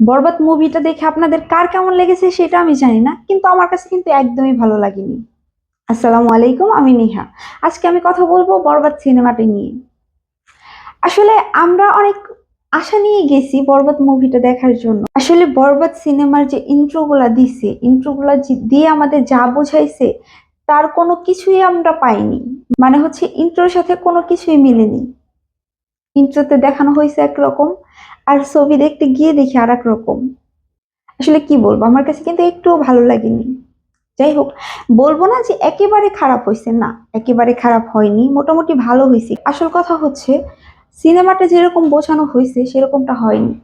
বরবাদ মুভিটা দেখে আপনাদের কার কেমন লেগেছে সেটা আমি জানি না, কিন্তু আমার কাছে কিন্তু একদমই ভালো লাগেনি। আসসালামু আলাইকুম, আমি নেহা। আজকে আমি কথা বলব বরবাদ সিনেমাটি নিয়ে। আসলে আমরা অনেক আশা নিয়ে গেছি বরবাদ মুভিটা দেখার জন্য। আসলে বরবাদ সিনেমার যে ইন্ট্রোগুলা দিছে ইন্ট্রোগুলা দিয়ে আমাদের যা বোঝাইছে, তার কোনো কিছুই আমরা পাইনি। মানে হচ্ছে ইন্ট্রোর সাথে কোনো কিছুই মিলেনি। ইন্ট্রোতে দেখানো হয়েছে একরকম আর ছবি দেখতে গিয়ে দেখি আর রকম আসলে কি বলব? আমার কাছে কিন্তু একটুও ভালো লাগেনি। যাই হোক, বলব না যে একেবারে খারাপ হয়েছে, না। একেবারে খারাপ হয়নি, মোটামুটি ভালো হয়েছে। আসল কথা হচ্ছে, সিনেমাটা যেরকম বোঝানো হয়েছে, সেরকমটা হয়নি।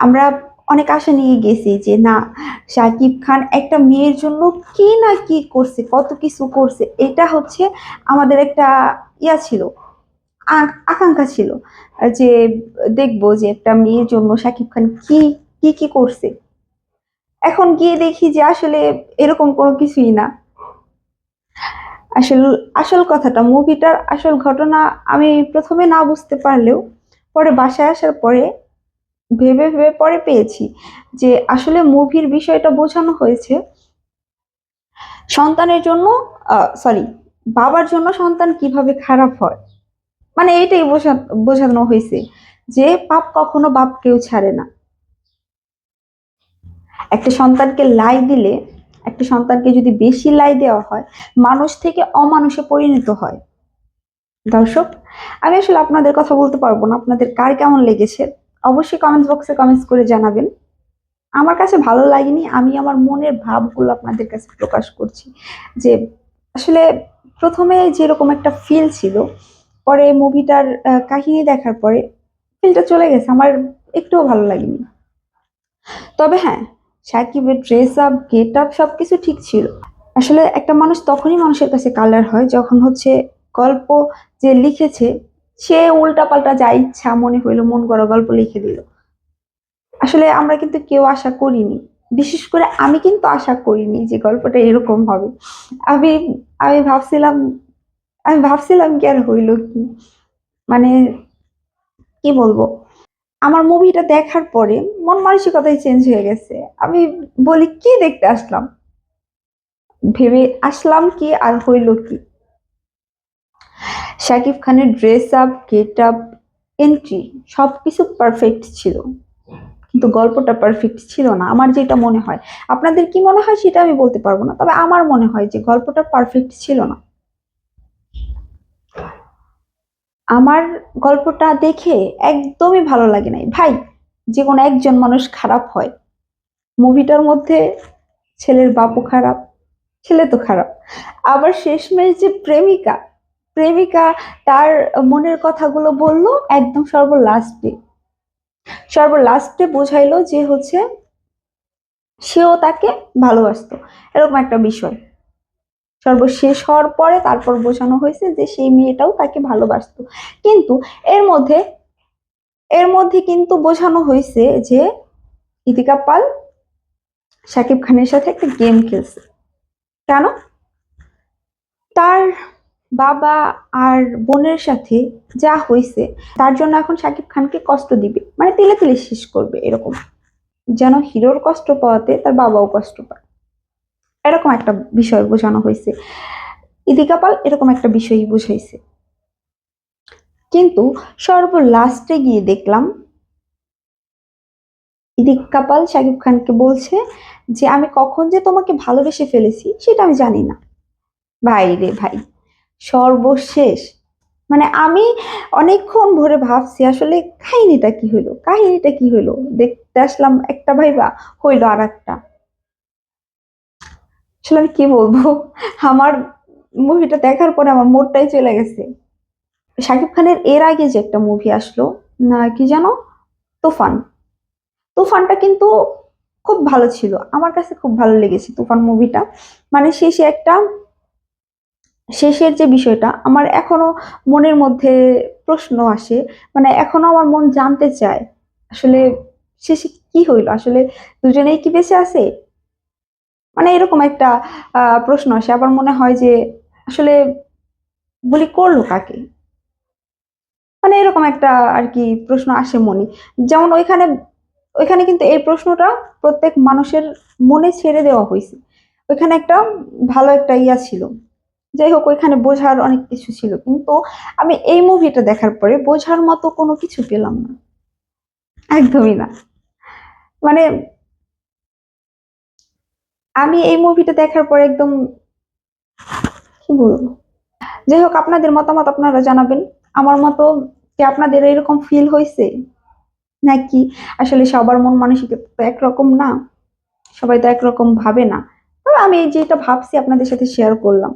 আমরা অনেক আশা নিয়ে গেছি যে, না শাকিব খান একটা মেয়ের জন্য কি না কি করছে, কত কিছু করছে, এটা হচ্ছে আমাদের একটা ইয়া ছিল আকাঙ্ক্ষা ছিল যে দেখব যে একটা মেয়ের জন্য শাকিব খান কি কি কি করছে। এখন গিয়ে দেখি যে আসলে এরকম কোনো কিছুই না। আসল আসল কথাটা, মুভিটার আসল ঘটনা আমি প্রথমে না বুঝতে পারলেও পরে বাসায় আসার পরে ভেবে ভেবে পরে পেয়েছি যে আসলে মুভির বিষয়টা বোঝানো হয়েছে সন্তানের জন্য সরি বাবার জন্য সন্তান কীভাবে খারাপ হয়। মানে এইটাই বোঝা বোঝানো হয়েছে যে পাপ কখনো বাপ কেউ ছাড়ে না। একটা সন্তানকে লাই দিলে, একটা সন্তানকে যদি বেশি লাই দেওয়া হয়, মানুষ থেকে অমানুষে পরিণত হয়। দর্শক, আমি আসলে আপনাদের কথা বলতে পারব না, আপনাদের কার কেমন লেগেছে? অবশ্যই কমেন্টস বক্সে কমেন্টস করে জানাবেন। আমার কাছে ভালো লাগেনি, আমি আমার মনের ভাবগুলো আপনাদের কাছে প্রকাশ করছি। যে আসলে প্রথমে যেরকম একটা ফিল ছিল পরে মুভিটার কাহিনী দেখার পরে ফিলটা চলে গেছে। আমার একটুও ভালো লাগেনি। তবে হ্যাঁ সাকিবের ড্রেস আপ গেট আপ সব কিছু ঠিক ছিল। আসলে একটা মানুষ তখনই মানুষের কাছে কালার হয় যখন হচ্ছে গল্প যে লিখেছে, সে উল্টাপাল্টা যা ইচ্ছা মনে হইল, মন গড়া গল্প লিখে দিল। আসলে আমরা কিন্তু কেউ আশা করিনি। বিশেষ করে আমি কিন্তু আশা করিনি যে গল্পটা এরকম হবে। আমি আমি ভাবছিলাম আমি ভাবছিলাম কি আর হইল কি? মানে কি বলব? আমার মুভিটা দেখার পরে মন মানসিকতাই চেঞ্জ হয়ে গেছে। আমি বলি, কি দেখতে আসলাম? ভেবে আসলাম কি আর হইল কি? শাকিব খানের dress up get up entry সব কিছু পারফেক্ট ছিল। কিন্তু গল্পটা পারফেক্ট ছিল না, আমার যেটা মনে হয়। আপনাদের কি মনে হয় সেটা আমি বলতে পারব না, তবে আমার মনে হয় যে গল্পটা পারফেক্ট ছিল না। আমার গল্পটা দেখে একদমই ভালো লাগে নাই। ভাই যে কোনো একজন মানুষ খারাপ হয়। মুভিটার মধ্যে ছেলের বাপও খারাপ, ছেলে তো খারাপ। আবার শেষমেশ যে প্রেমিকা প্রেমিকা তার মনের কথাগুলো বলল একদম সর্বলাস্টে সর্বলাস্টে বোঝাইলো যে হচ্ছে, সেও তাকে ভালোবাসতো। এরকম একটা বিষয়। সর্বশেষ হওয়ার পরে তারপর বোঝানো হয়েছে যে সেই মেয়েটাও তাকে ভালোবাসতো। কিন্তু এর মধ্যে এর মধ্যে কিন্তু বোঝানো হয়েছে যে ইতিকা পাল শাকিব খানের সাথে একটা গেম খেলছে। কেন? তার বাবা আর বোনের সাথে যা হয়েছে, তার জন্য এখন শাকিব খানকে কষ্ট দিবে। মানে তিলে তিলে শেষ করবে এরকম। যেন হিরোর কষ্ট পাওয়াতে তার বাবাও কষ্ট পায়। এরকম একটা বিষয় বোঝানো হয়েছে। ইদিকা পাল এরকম একটা বিষয়ই বুঝাইছে। কিন্তু সর্ব লাস্টে গিয়ে দেখলাম, ইদিকা পাল শাকিব খানকে বলছে যে, আমি কখন যে তোমাকে ভালোবেসে ফেলেছি সেটা আমি জানি না। ভাই রে ভাই, সর্বশেষ। মানে আমি অনেকক্ষণ ভরে ভাবছি, আসলে কাহিনীটা কি হইল? কাহিনীটা কি হইল? দেখতে আসলাম একটা ভাইবা হইল আর একটা আসলে আমি কি বলব? আমার মুভিটা দেখার পরে আমার মোডটাই চলে গেছে। শাকিব খানের এর আগে যে একটা মুভি আসলো, না, কি জানো তুফান। তুফানটা কিন্তু খুব ভালো ছিল। আমার কাছে খুব ভালো লেগেছে তুফান মুভিটা মানে শেষে একটা, শেষের যে বিষয়টা, আমার এখনও মনের মধ্যে প্রশ্ন আসে। মানে এখনও আমার মন জানতে চায়, আসলে শেষে কি হইল? আসলে দুজনেই কি বেঁচে আছে? মানে এরকম একটা প্রশ্ন। আসে আবার মনে হয় যে, আসলে গুলি করল কাকে? মানে এরকম একটা আর কি প্রশ্ন আসে মনে। যেমন ওইখানে ওইখানে কিন্তু এই প্রশ্নটা প্রত্যেক মানুষের মনে ছেড়ে দেওয়া হয়েছে। ওইখানে একটা ভালো একটা ইয়া ছিল। যাই হোক, ওইখানে বোঝার অনেক কিছু ছিল। কিন্তু আমি এই মুভিটা দেখার পরে বোঝার মতো কোনো কিছু পেলাম না। একদমই না। মানে আমি এই মুভিটা দেখার পর একদম কি বলব? যাই হোক আপনাদের মতামত আপনারা জানাবেন। আমার মতো কি আপনাদের এরকম ফিল হয়েছে নাকি আসলে সবার মন মানসিকতা তো একরকম না? সবাই তো একরকম ভাবে না। তবে আমি এই যেটা ভাবছি আপনাদের সাথে শেয়ার করলাম।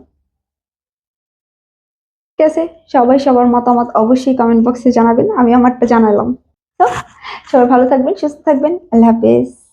ঠিক আছে? সবাই সবার মতামত অবশ্যই কমেন্ট বক্সে জানাবেন। আমি আমারটা জানালাম। তো সবাই ভালো থাকবেন, সুস্থ থাকবেন। আল্লাহ হাফেজ।